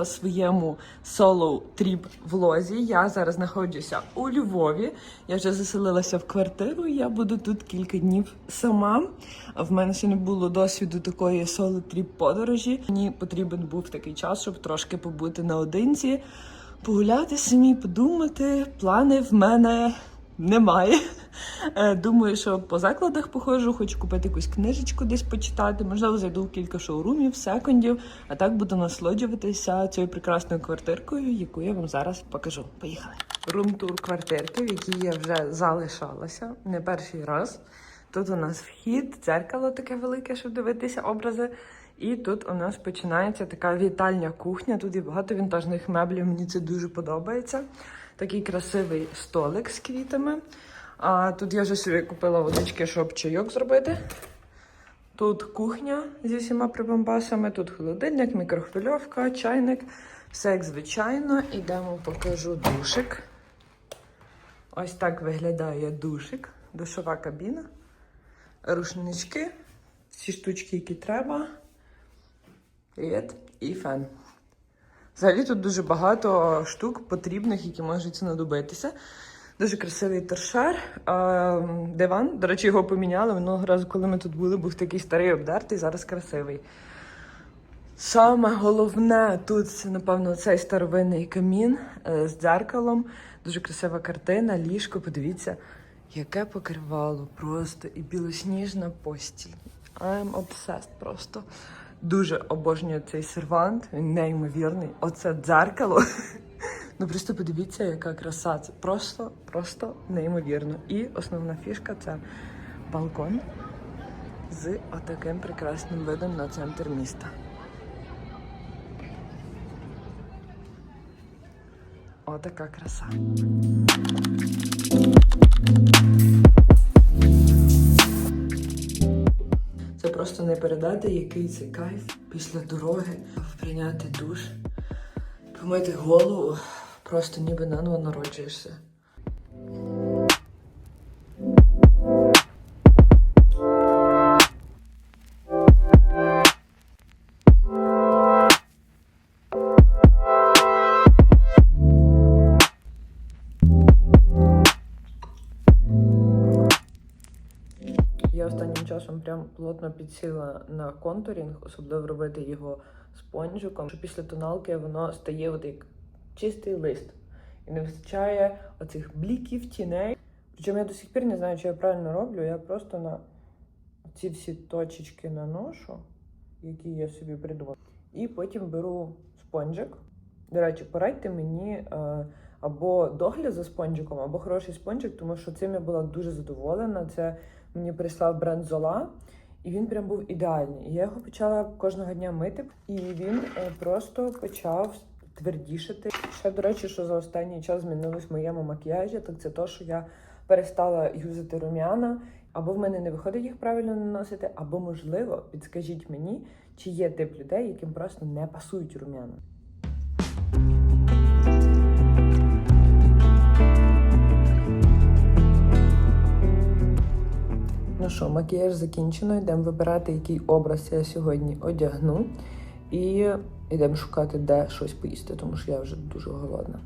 в своєму соло тріп влозі. Я зараз знаходжуся у Львові. Я вже заселилася в квартиру. Я буду тут кілька днів сама. В мене ще не було досвіду такої соло тріп подорожі. Мені потрібен був такий час, щоб трошки побути наодинці, погуляти самі, подумати. Плани в мене немає. Е, Думаю, що по закладах походжу, хочу купити якусь книжечку десь почитати. Можливо, зайду в кілька шоурумів, секондів, а так буду насолоджуватися цією прекрасною квартиркою, яку я вам зараз покажу. Поїхали. Рум-тур квартирки, в якій я вже залишалася не перший раз. Тут у нас вхід, дзеркало таке велике, щоб дивитися образи. І тут у нас починається така вітальня кухня. Тут є багато вінтажних меблів, мені це дуже подобається. Такий красивий столик з квітами. А тут я вже собі купила водички, щоб чайок зробити. Тут кухня зі всіма прибамбасами, тут холодильник, мікрохвильовка, чайник. Все як звичайно. Ідемо, покажу душик. Ось так виглядає душик, душова кабіна, рушнички, всі штучки, які треба. Привіт. І фен. Взагалі тут дуже багато штук потрібних, які можуть знадобитися. Дуже красивий торшер. А, диван. До речі, його поміняли. Минулого разу, коли ми тут були, був такий старий обдертий, зараз красивий. Саме головне тут напевно, цей старовинний камін е, з дзеркалом. Дуже красива картина, ліжко. Подивіться, яке покривало просто і білосніжна постіль. I'm obsessed просто. Дуже обожнюю цей сервант, він неймовірний. Оце дзеркало. Ну просто подивіться, яка краса. Це просто, просто неймовірно. І основна фішка це балкон з отаким прекрасним видом на центр міста. Отака краса. Це просто не передати, який це кайф після дороги прийняти душ, помити голову, просто ніби наново народжуєшся. Я останнім часом прям плотно підсіла на контурінг, особливо робити його спонжиком. Що після тоналки воно стає от як чистий лист. І не вистачає оцих бліків, тіней. Причому я до сих пір не знаю, чи я правильно роблю. Я просто на ці всі точечки наношу, які я собі придумала. І потім беру спонжик. До речі, порадьте мені е, або догляд за спонжиком, або хороший спонжик, тому що цим я була дуже задоволена. Це мені прислав бренд Зола, і він прям був ідеальний. І я його почала кожного дня мити, і він е, просто почав твердішати. Ще, до речі, що за останній час змінилось в моєму макіяжі, так це то, що я перестала юзати рум'яна. Або в мене не виходить їх правильно наносити, або, можливо, підскажіть мені, чи є тип людей, яким просто не пасують рум'яна. Ну що, макіяж закінчено. Йдемо вибирати, який образ я сьогодні одягну. І йдемо шукати, де щось поїсти, тому що я вже дуже голодна.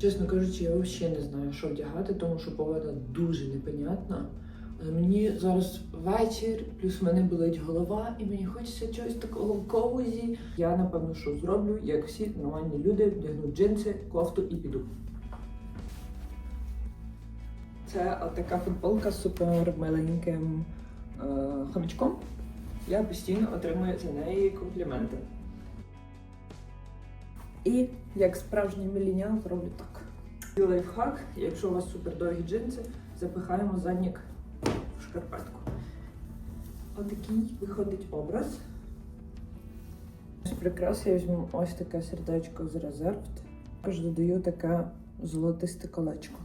Чесно кажучи, я взагалі не знаю, що вдягати, тому що погода дуже непонятна. Але мені зараз вечір, плюс в мене болить голова, і мені хочеться чогось такого коузі. Я напевно, що зроблю, як всі нормальні люди, вдягну джинси, кофту і піду. Це така футболка з супер маленьким е, хомячком. Я постійно отримую за неї компліменти. І як справжній мілінял зроблю так. І лайфхак, якщо у вас супер довгі джинси, запихаємо заднік в шкарпетку. Отакий виходить образ. З прикрас я візьму ось таке сердечко з резерв. Також додаю таке золотисте колечко.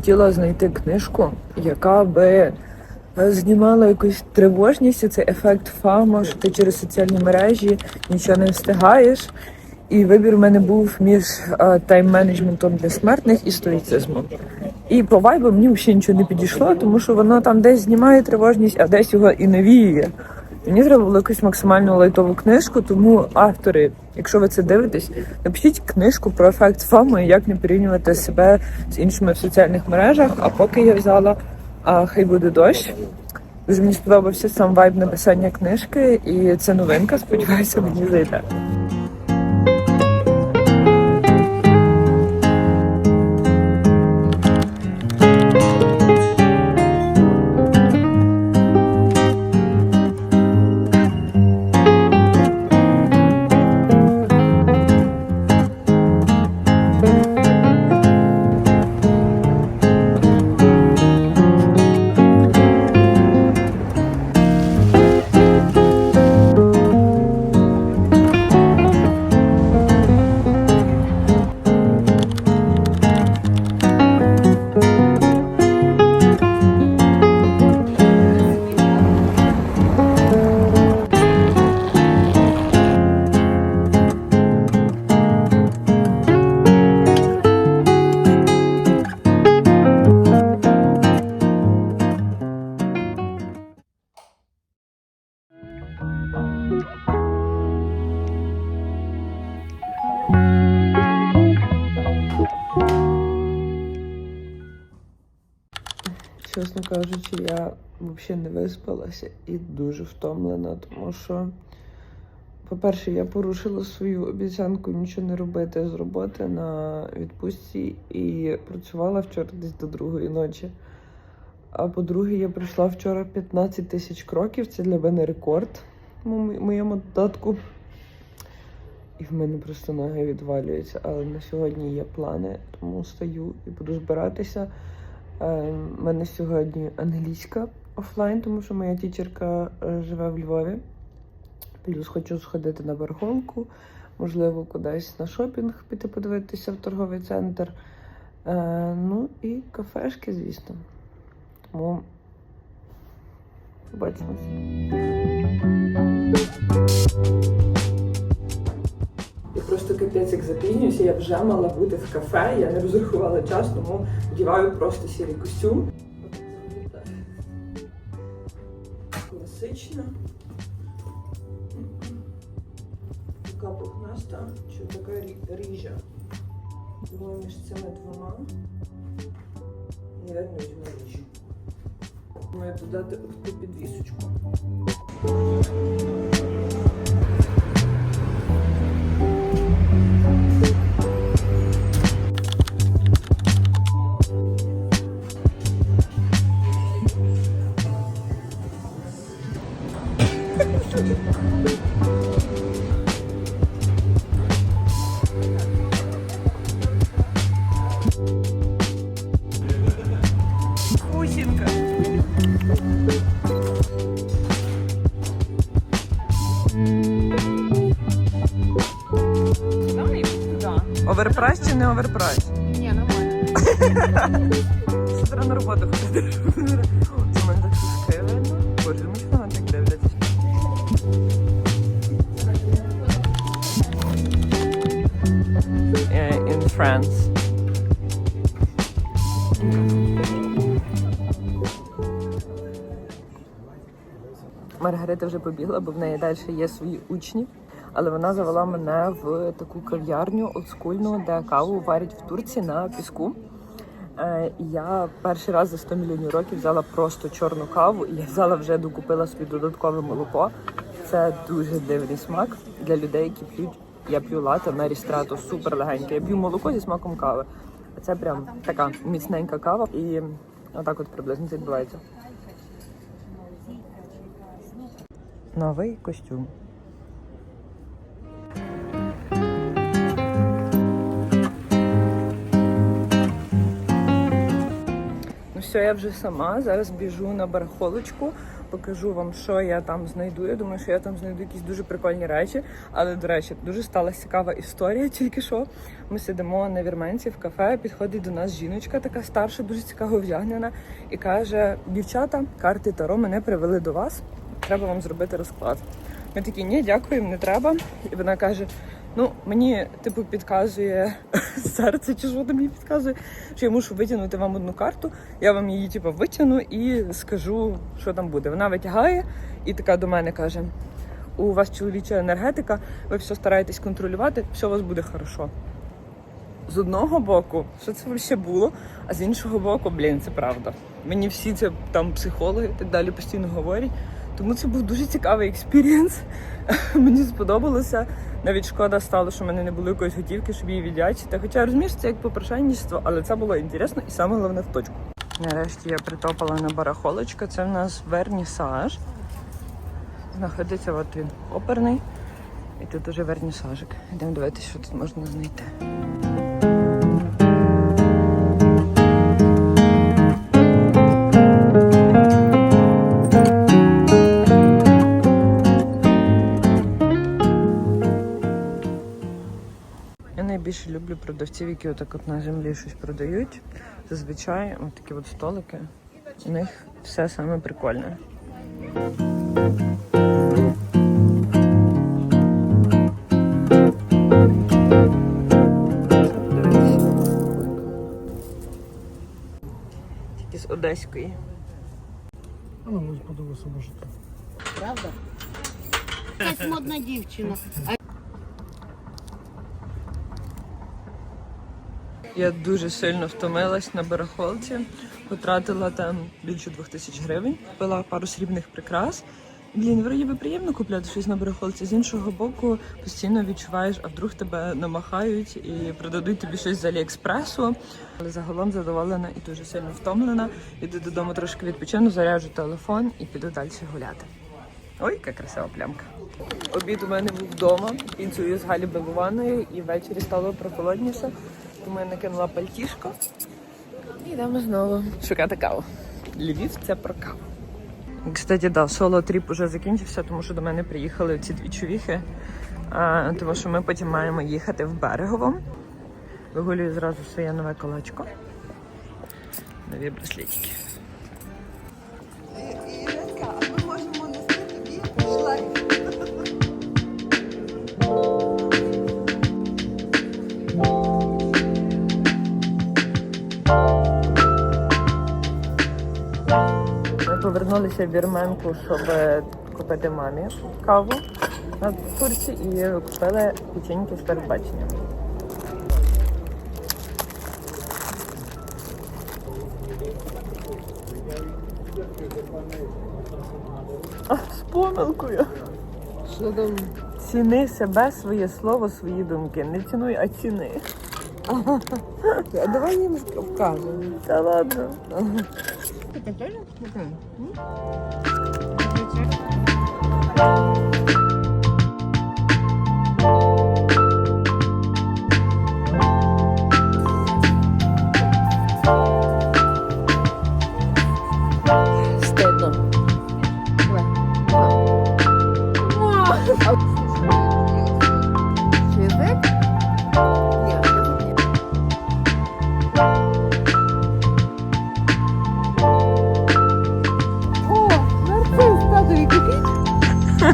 Хотіла знайти книжку, яка би е, знімала якусь тривожність, цей ефект фама, що ти через соціальні мережі нічого не встигаєш. І вибір у мене був між е, тайм-менеджментом для смертних і стоїцизмом. І по вайбу мені взагалі нічого не підійшло, тому що воно там десь знімає тривожність, а десь його і навіює. Мені треба було якусь максимально лайтову книжку, тому автори, якщо ви це дивитесь, напишіть книжку про ефект фами як не порівнювати себе з іншими в соціальних мережах. А поки я взяла а, Хай буде дощ. Дуже мені сподобався сам вайб написання книжки, і це новинка. Сподіваюся, мені зайде. Кажучи, я взагалі не виспалася і дуже втомлена, тому що, по-перше, я порушила свою обіцянку нічого не робити з роботи на відпустці і працювала вчора десь до другої ночі. А по-друге, я прийшла вчора 15 тисяч кроків. Це для мене рекорд в моєму додатку. І в мене просто ноги відвалюються. Але на сьогодні є плани, тому стою і буду збиратися. Е, У мене сьогодні англійська офлайн, тому що моя тічерка е, живе в Львові. Плюс хочу сходити на барахолку, можливо, кудись на шопінг піти подивитися в торговий центр. Е, ну і кафешки, звісно. Тому побачимось. Капець як запізнююся, я вже мала бути в кафе, я не розрахувала час, тому вдіваю просто сірий костюм. Класична. Така пухнаста, чи така рі- ріжа. Думаю, між цими двома. Я візьму ріжу. Маю додати ту підвісочку. Оверпрайс чи не оверпрайс? Ні, нормально. Завтра на роботу ходити. Це мене так шишки видно. Боже, ми що так дивляться? Е, In France. Маргарита вже побігла, бо в неї далі є свої учні. Але вона завела мене в таку кав'ярню олдскульну, де каву варять в Турції на піску. Е, Я перший раз за 100 мільйонів років взяла просто чорну каву, і я взяла вже докупила собі додаткове молоко. Це дуже дивний смак для людей, які п'ють. Я п'ю лате на рістрато, супер легеньке. Я п'ю молоко зі смаком кави. Це прям така міцненька кава. І отак от приблизно це відбувається. Новий костюм. Все, я вже сама. Зараз біжу на барахолочку, покажу вам, що я там знайду. Я думаю, що я там знайду якісь дуже прикольні речі. Але, до речі, дуже стала цікава історія. Тільки що ми сидимо на вірменці в кафе. Підходить до нас жіночка, така старша, дуже цікаво вдягнена, і каже: Дівчата, карти Таро мене привели до вас. Треба вам зробити розклад. Ми такі, ні, дякуємо, не треба. І вона каже: Ну, мені типу підказує серце, чи що там мені підказує, що я мушу витягнути вам одну карту. Я вам її типу витягну і скажу, що там буде. Вона витягає і така до мене каже: у вас чоловіча енергетика, ви все стараєтесь контролювати, все у вас буде хорошо. З одного боку, що це взагалі було, а з іншого боку, блін, це правда. Мені всі це там психологи і так далі постійно говорять. Тому це був дуже цікавий експірієнс. Мені сподобалося. Навіть шкода стало, що в мене не було якоїсь готівки, щоб її віддячити. Хоча розумієш, це як попрошайництво, але це було інтересно і саме головне в точку. Нарешті я притопала на барахолочку. Це в нас вернісаж. Знаходиться от він оперний. І тут уже вернісажик. Йдемо дивитися, що тут можна знайти. Я найбільше люблю продавців, які отак от на землі щось продають. Зазвичай от такі от столики. У них все саме прикольне. Тільки з одеської. А нам мені подобається може так. Правда? Якась модна дівчина. Я дуже сильно втомилась на барахолці, потратила там більше двох тисяч гривень, купила пару срібних прикрас. Блін, вроді би приємно купляти щось на барахолці. З іншого боку, постійно відчуваєш, а вдруг тебе намахають і продадуть тобі щось з Аліекспресу. Але загалом задоволена і дуже сильно втомлена. Іду додому трошки відпочину, заряджу телефон і піду далі гуляти. Ой, яка красива плямка. Обід у мене був вдома, пінцею з Галі Белуваною, і ввечері стало прохолодніше. Тому мене накинула пальтішко. І йдемо знову шукати каву. Львів це про каву. Кстати, да, соло тріп уже закінчився, тому що до мене приїхали ці дві човіхи, А, тому що ми потім маємо їхати в берегово. Вигулюю зразу своє нове колечко. Нові браслетики. Повернулися в Вірменку, щоб купити мамі каву на курсі і купили печеньки з передбаченням. А, з помилкою. що там? Ціни себе, своє слово, свої думки. Не цінуй, а ціни. А давай їм вказуємо. Та ладно. 응?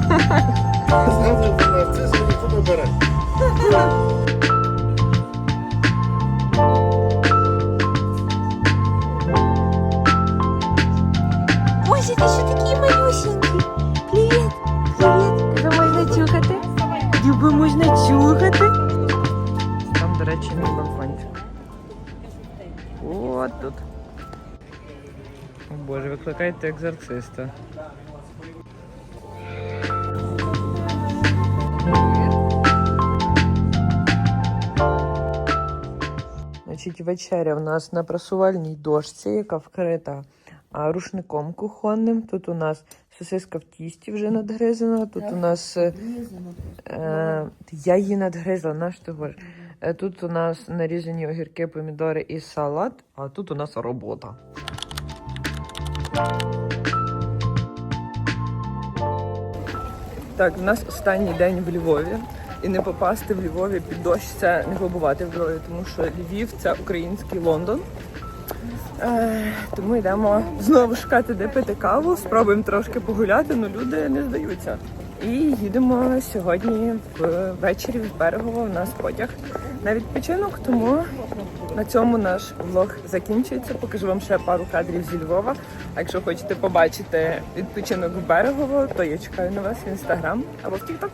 За нарцису, бере. Боже, ти що такий малюсенький? Привіт, привіт. Дюби можна чухати? Там, до речі, мій балкончик. От тут. О Боже, викликайте екзорциста. Значить, вечеря в нас на просувальній дошці, яка вкрита а, рушником кухонним. Тут у нас сосиска в тісті вже надгризана. Тут у нас е, Е, я її надгризла, на що ти говориш? Е, Тут у нас нарізані огірки, помідори і салат, а тут у нас робота. Так, у нас останній день в Львові. І не попасти в Львові під дощ це не побувати в Львові, тому що Львів це український Лондон. Е, тому йдемо знову шукати, де пити каву. Спробуємо трошки погуляти, але люди не здаються. І їдемо сьогодні ввечері в Берегово. У нас потяг на відпочинок, тому на цьому наш влог закінчується. Покажу вам ще пару кадрів зі Львова. А якщо хочете побачити відпочинок в Берегово, то я чекаю на вас в інстаграм або в Тікток.